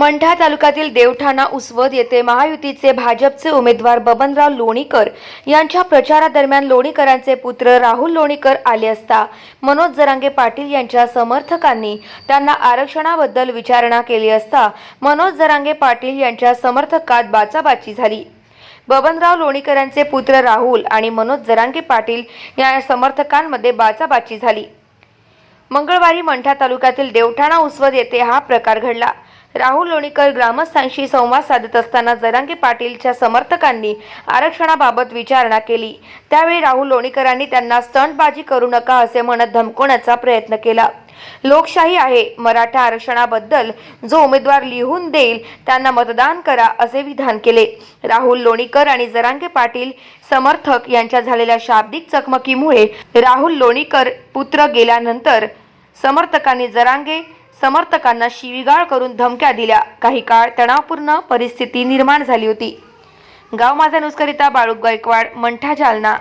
मंठा तालुक्यातील देवठाणा उसवद येथे महायुतीचे भाजपचे उमेदवार बबनराव लोणीकर यांच्या प्रचारादरम्यान लोणीकरांचे पुत्र राहुल लोणीकर आले असता मनोज जरांगे पाटील यांच्या समर्थकांनी त्यांना आरक्षणाबद्दल विचारणा केली असता मनोज जरांगे पाटील यांच्या समर्थकात बाचाबाची झाली. बबनराव लोणीकरांचे पुत्र राहुल आणि मनोज जरांगे पाटील या समर्थकांमध्ये बाचाबाची झाली. मंगळवारी मंठा तालुक्यातील देवठाणा उसवद येथे हा प्रकार घडला. राहुल लोणीकर ग्रामस्थांशी संवाद साधत असताना जरांगे पाटीलच्या समर्थकांनी आरक्षणाबाबत विचारणा केली. त्यावेळी राहुल लोणीकरांनी त्यांना स्टंटबाजी करू नका असे म्हणत धमकवण्याचा प्रयत्न केला. लोकशाही आहे मराठा आरक्षणाबद्दल जो उमेदवार लिहून देईल त्यांना मतदान करा असे विधान केले. राहुल लोणीकर आणि जरांगे पाटील समर्थक यांच्या झालेल्या शाब्दिक चकमकीमुळे राहुल लोणीकर पुत्र गेल्यानंतर समर्थकांनी जरांगे समर्थकांना शिवीगाळ करून धमक्या दिल्या. काही काळ तणावपूर्ण परिस्थिती निर्माण झाली होती. गाव माझा न्यूजकरिता बाळू गायकवाड मंठा जालना.